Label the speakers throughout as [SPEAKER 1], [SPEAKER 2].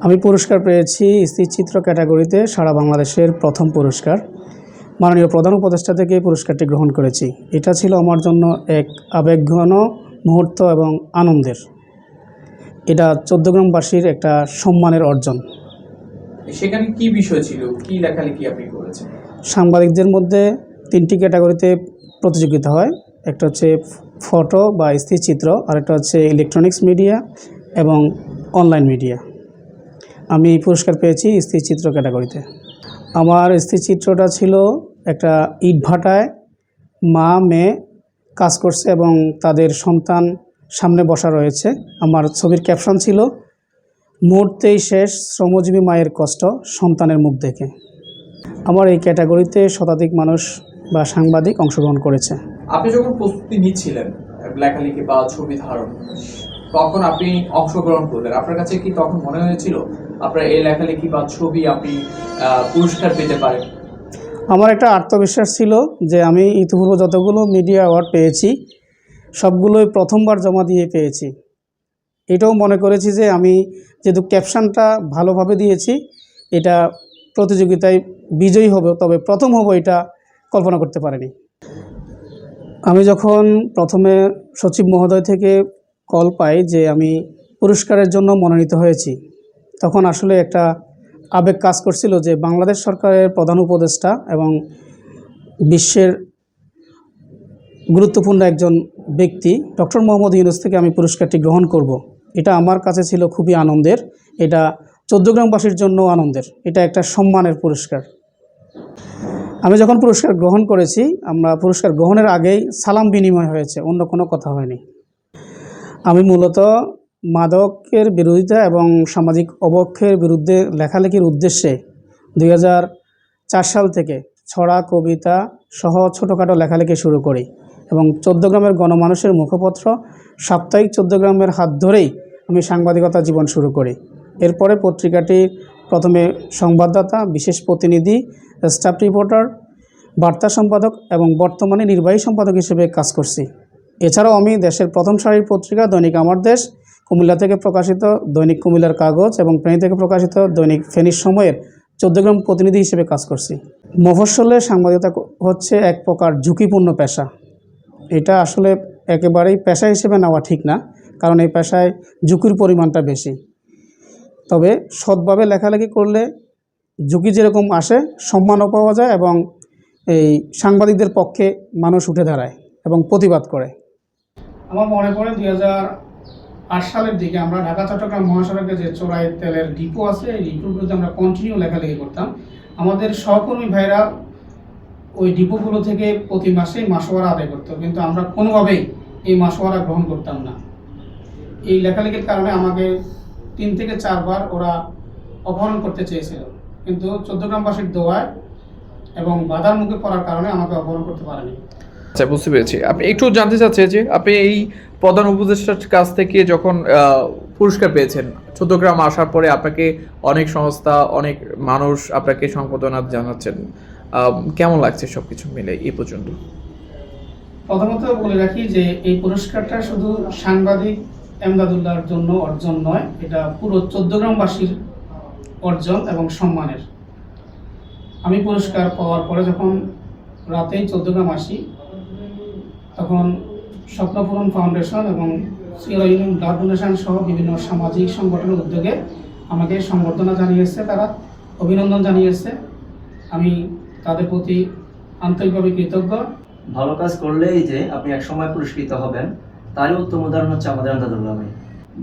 [SPEAKER 1] আমি পুরস্কার পেয়েছি স্থিরচিত্র ক্যাটাগরিতে সারা বাংলাদেশের প্রথম পুরস্কার। মাননীয় প্রধান উপদেষ্টা থেকে এই পুরস্কারটি গ্রহণ করেছি। এটা ছিল আমার জন্য এক আবেগঘন মুহূর্ত এবং আনন্দের। এটা চোদ্দগ্রামবাসীর একটা সম্মানের অর্জন।
[SPEAKER 2] সেখানে কি বিষয় ছিল? কি লেখালেখি আপনি করেছেন?
[SPEAKER 1] সাংবাদিকদের মধ্যে তিনটি ক্যাটাগরিতে প্রতিযোগিতা হয়। একটা হচ্ছে ফটো বা স্থিরচিত্র আরেকটা হচ্ছে ইলেকট্রনিক্স মিডিয়া এবং অনলাইন মিডিয়া আমি এই পুরস্কার পেয়েছি স্থিরচিত্র ক্যাটাগরিতে। আমার স্থিরচিত্রটা ছিল একটা ইট ভাটায় মা, মেয়ে কাজ করছে এবং তাদের সন্তান সামনে বসা রয়েছে। আমার ছবির ক্যাপশন ছিল, মুহূর্তেই শেষ, শ্রমজীবী মায়ের কষ্ট, সন্তানের মুখ দেখে। আমার এই ক্যাটাগরিতে শতাধিক মানুষ বা সাংবাদিক অংশগ্রহণ করেছে।
[SPEAKER 2] আপনি যখন প্রস্তুতি নিচ্ছিলেন, লেখালেখি বা ছবি ধারণ, তখন আপনি অংশগ্রহণ করলেন। আপনার কাছে কি তখন মনে হয়েছিল আপনার এই লেখালেখি বা ছবি আপনি পুরস্কার পেতে পারেন?
[SPEAKER 1] আমার একটা আত্মবিশ্বাস ছিল যে আমি ইতিপূর্ব যতগুলো মিডিয়া অ্যাওয়ার্ড পেয়েছি, সবগুলোই প্রথমবার জমা দিয়ে পেয়েছি। এটাও মনে করেছি যে আমি যেহেতু ক্যাপশনটা ভালোভাবে দিয়েছি, এটা প্রতিযোগিতায় বিজয়ী হবে, তবে প্রথম হব এটা কল্পনা করতে পারিনি। আমি যখন প্রথমে সচিব মহোদয় থেকে কল পাই যে আমি পুরস্কারের জন্য মনোনীত হয়েছি তখন আসলে একটা আবেগ কাজ করছিল যে বাংলাদেশ সরকারের প্রধান উপদেষ্টা এবং বিশ্বের গুরুত্বপূর্ণ একজন ব্যক্তি, ডক্টর মোহাম্মদ ইউনুস থেকে আমি পুরস্কারটি গ্রহণ করব। এটা আমার কাছে ছিল খুবই আনন্দের। এটা চৌদ্দগ্রামবাসীর জন্য আনন্দের। এটা একটা সম্মানের পুরস্কার। আমি যখন পুরস্কার গ্রহণ করেছি, আমরা পুরস্কার গ্রহণের আগেই সালাম বিনিময় হয়েছে, অন্য কোনো কথা হয়নি। আমি মূলত মাদকের বিরোধিতা এবং সামাজিক অবক্ষের বিরুদ্ধে লেখালেখির উদ্দেশ্যে দুই সাল থেকে ছড়া কবিতা সহ ছোটোখাটো লেখালেখি শুরু করি এবং চোদ্দগ্রামের গণমানুষের মুখপত্র সাপ্তাহিক চোদ্দগ্রামের হাত ধরেই আমি সাংবাদিকতা জীবন শুরু করি। এরপরে পত্রিকাটির প্রথমে সংবাদদাতা, বিশেষ প্রতিনিধি, স্টাফ রিপোর্টার, বার্তা সম্পাদক এবং বর্তমানে নির্বাহী সম্পাদক হিসেবে কাজ করছি। এছাড়াও আমি দেশের প্রথম সারির পত্রিকা দৈনিক আমার দেশ কুমিল্লা থেকে প্রকাশিত দৈনিক কুমিল্লার কাগজ এবং ফেনী থেকে প্রকাশিত দৈনিক ফেনীর সময়ের চোদ্দগ্রাম প্রতিনিধি হিসেবে কাজ করছি। মফস্বলে সাংবাদিকতা হচ্ছে এক প্রকার ঝুঁকিপূর্ণ পেশা। এটা আসলে একেবারেই পেশা হিসেবে নেওয়া ঠিক না, কারণ এই পেশায় ঝুঁকির পরিমাণটা বেশি। তবে সৎভাবে লেখালেখি করলে ঝুঁকি যেরকম আসে, সম্মানও পাওয়া যায় এবং এই সাংবাদিকদের পক্ষে মানুষ উঠে দাঁড়ায় এবং প্রতিবাদ করে। আমার মনে পড়ে দুই হাজার আট সালের দিকে আমরা ঢাকা, চট্টগ্রাম মহাসড়কে যে চোরাই তেলের ডিপো আছে, এই ডিপোর বিরুদ্ধে আমরা কন্টিনিউ লেখালেখি করতাম। আমাদের সহকর্মী ভাইরা ওই ডিপোগুলো থেকে প্রতি মাসেই মাসোয়ারা আদায় করতো, কিন্তু আমরা কোনোভাবেই এই মাসোয়ারা গ্রহণ করতাম না। এই লেখালেখির কারণে আমাকে তিন থেকে চারবার ওরা অপহরণ করতে চেয়েছিল। কিন্তু চোদ্দগ্রামবাসীর দোয়ায় এবং বাধার মুখে পড়ার কারণে আমাকে অপহরণ করতে পারেনি।
[SPEAKER 3] আচ্ছা বুঝতে পেরেছি। আপনি একটু জানতে চাচ্ছি যে আপনি এই প্রধান উপদেষ্টার কাছ থেকে যখন পুরস্কার পেয়েছেন চোদ্দগ্রাম আসার পরে আপনাকে অনেক সংস্থা, অনেক মানুষ আপনাকে সম্বোধনা জানাচ্ছেন। কেমন লাগছে সব কিছু মিলে এই পর্যন্ত?
[SPEAKER 1] প্রথমত বলে রাখি যে এই পুরস্কারটা শুধু সাংবাদিক এমদাদুল্লাহর জন্য অর্জন নয়, এটা পুরো চোদ্দগ্রামবাসীর অর্জন এবং সম্মানের। আমি পুরস্কার পাওয়ার পরে যখন রাতেই চোদ্দগ্রাম আসি তখন স্বপ্নপূরণ ফাউন্ডেশন এবং সিওরা ব্লাড ডোনেশন সহ বিভিন্ন সামাজিক সংগঠনের উদ্যোগে আমাকে সংবর্ধনা জানিয়েছে তারা, অভিনন্দন জানিয়েছে। আমি তাদের প্রতি আন্তরিকভাবে কৃতজ্ঞ।
[SPEAKER 4] ভালো কাজ করলেই যে আপনি এক সময় পুরস্কৃত হবেন, তারই উত্তম উদাহরণ হচ্ছে আমাদের আন্দাদুল্লাহ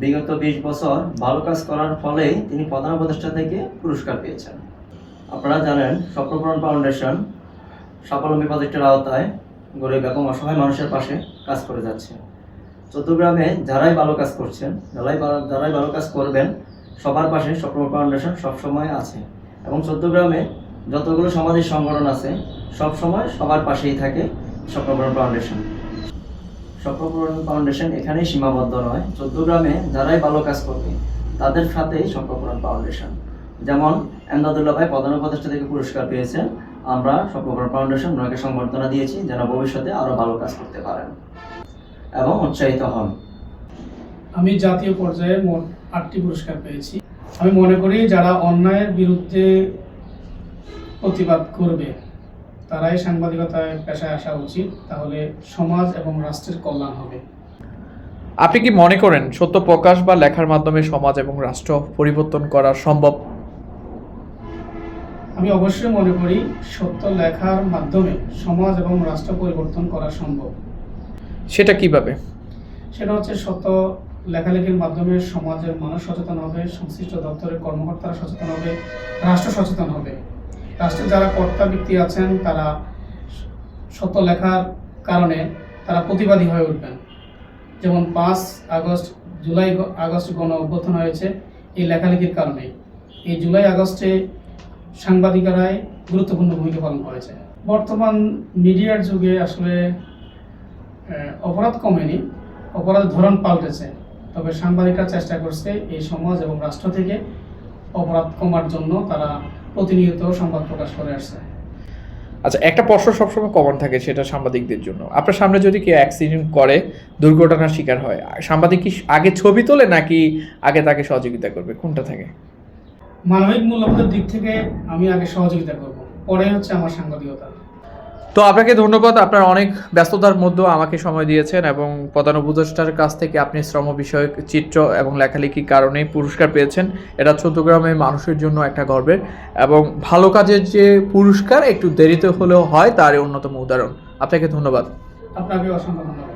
[SPEAKER 4] বিগত বিশ বছর ভালো কাজ করার ফলেই তিনি প্রধান উপদেষ্টা থেকে পুরস্কার পেয়েছেন। আপনারা জানেন, স্বপ্নপূরণ ফাউন্ডেশন স্বাবলম্বী প্রজেক্টের আওতায় গরিব এবং অসহায় মানুষের পাশে কাজ করে যাচ্ছে চট্টগ্রামে যারাই ভালো কাজ করছেন, যারাই যারাই ভালো কাজ করবেন, সবার পাশে স্বপ্নপূরণ ফাউন্ডেশন সবসময় আছে এবং চট্টগ্রামে যতগুলো সমাজের সংগঠন আছে সব সময় সবার পাশেই থাকে স্বপ্নপূরণ ফাউন্ডেশন। স্বপ্নপূরণ ফাউন্ডেশন এখানেই সীমাবদ্ধ নয়। চৌদ্দগ্রামে যারাই ভালো কাজ করবে, তাদের সাথেই স্বপ্নপূরণ ফাউন্ডেশন। যেমন এমদাদুল্লাহ ভাই প্রধান উপদেষ্টা থেকে পুরস্কার পেয়েছেন আমরা স্বপ্নপূরণ ফাউন্ডেশন ওনাকে সংবর্ধনা দিয়েছি যেন ভবিষ্যতে আরও ভালো কাজ করতে পারেন এবং উৎসাহিত হন।
[SPEAKER 1] আমি জাতীয় পর্যায়ে মোট আটটি পুরস্কার পেয়েছি। আমি মনে করি যারা অন্যায়ের বিরুদ্ধে প্রতিবাদ করবে তারাই সাংবাদিকতায় পেশায় আসা উচিত তাহলে সমাজ এবং রাষ্ট্রের কল্যাণ হবে।
[SPEAKER 3] আপনি কি মনে করেন সত্য প্রকাশ বা লেখার মাধ্যমে সমাজ এবং রাষ্ট্র পরিবর্তন করা সম্ভব?
[SPEAKER 1] আমি অবশ্যই মনে করি সত্য লেখার মাধ্যমে সমাজ এবং রাষ্ট্র পরিবর্তন করা সম্ভব।
[SPEAKER 3] সেটা কীভাবে?
[SPEAKER 1] সেটা হচ্ছে সত্য লেখালেখির মাধ্যমে সমাজের মানুষ সচেতন হবে সংশ্লিষ্ট দপ্তরের কর্মকর্তারা সচেতন হবে রাষ্ট্র সচেতন হবে। রাষ্ট্রের যারা কর্তা ব্যক্তি আছেন তারা সত্য লেখার কারণে তারা প্রতিবাদী হয়ে উঠবেন। যেমন পাঁচ আগস্ট জুলাই আগস্ট গণ অভ্যুত্থান হয়েছে এই লেখালেখির কারণে। এই জুলাই আগস্টে সাংবাদিকেরাই গুরুত্বপূর্ণ ভূমিকা পালন করেছে। বর্তমান মিডিয়ার যুগে আসলে অপরাধ কমেনি অপরাধের ধরন পাল্টেছে। তবে সাংবাদিকরা চেষ্টা করছে এই সমাজ এবং রাষ্ট্র থেকে অপরাধ কমার জন্য তারা প্রতিনিয়ত সংবাদ প্রকাশ করে আসছে।
[SPEAKER 3] আচ্ছা একটা প্রশ্ন সবসময় কমন থাকে, সেটা সাংবাদিকদের জন্য। আপনার সামনে যদি কেউ অ্যাক্সিডেন্ট করে, দুর্ঘটনার শিকার হয়, সাংবাদিক কি আগে ছবি তোলে নাকি আগে তাকে সহযোগিতা করবে? কোনটা থাকে?
[SPEAKER 1] মানবিক মূল্যবোধের দিক থেকে আমি আগে সহযোগিতা করব। পরে হচ্ছে আমার সাংবাদিকতা।
[SPEAKER 3] তো আপনাকে ধন্যবাদ। আপনার অনেক ব্যস্ততার মধ্যেও আমাকে সময় দিয়েছেন এবং প্রধান উপদেষ্টার কাছ থেকে আপনি শ্রম বিষয়ক চিত্র এবং লেখালেখির কারণে পুরস্কার পেয়েছেন। এটা চট্টগ্রামের মানুষের জন্য একটা গর্বের এবং ভালো কাজের যে পুরস্কার একটু দেরিতে হলেও হয় তার অন্যতম উদাহরণ। আপনাকে ধন্যবাদ।
[SPEAKER 1] আপনাকে অসংখ্য ধন্যবাদ।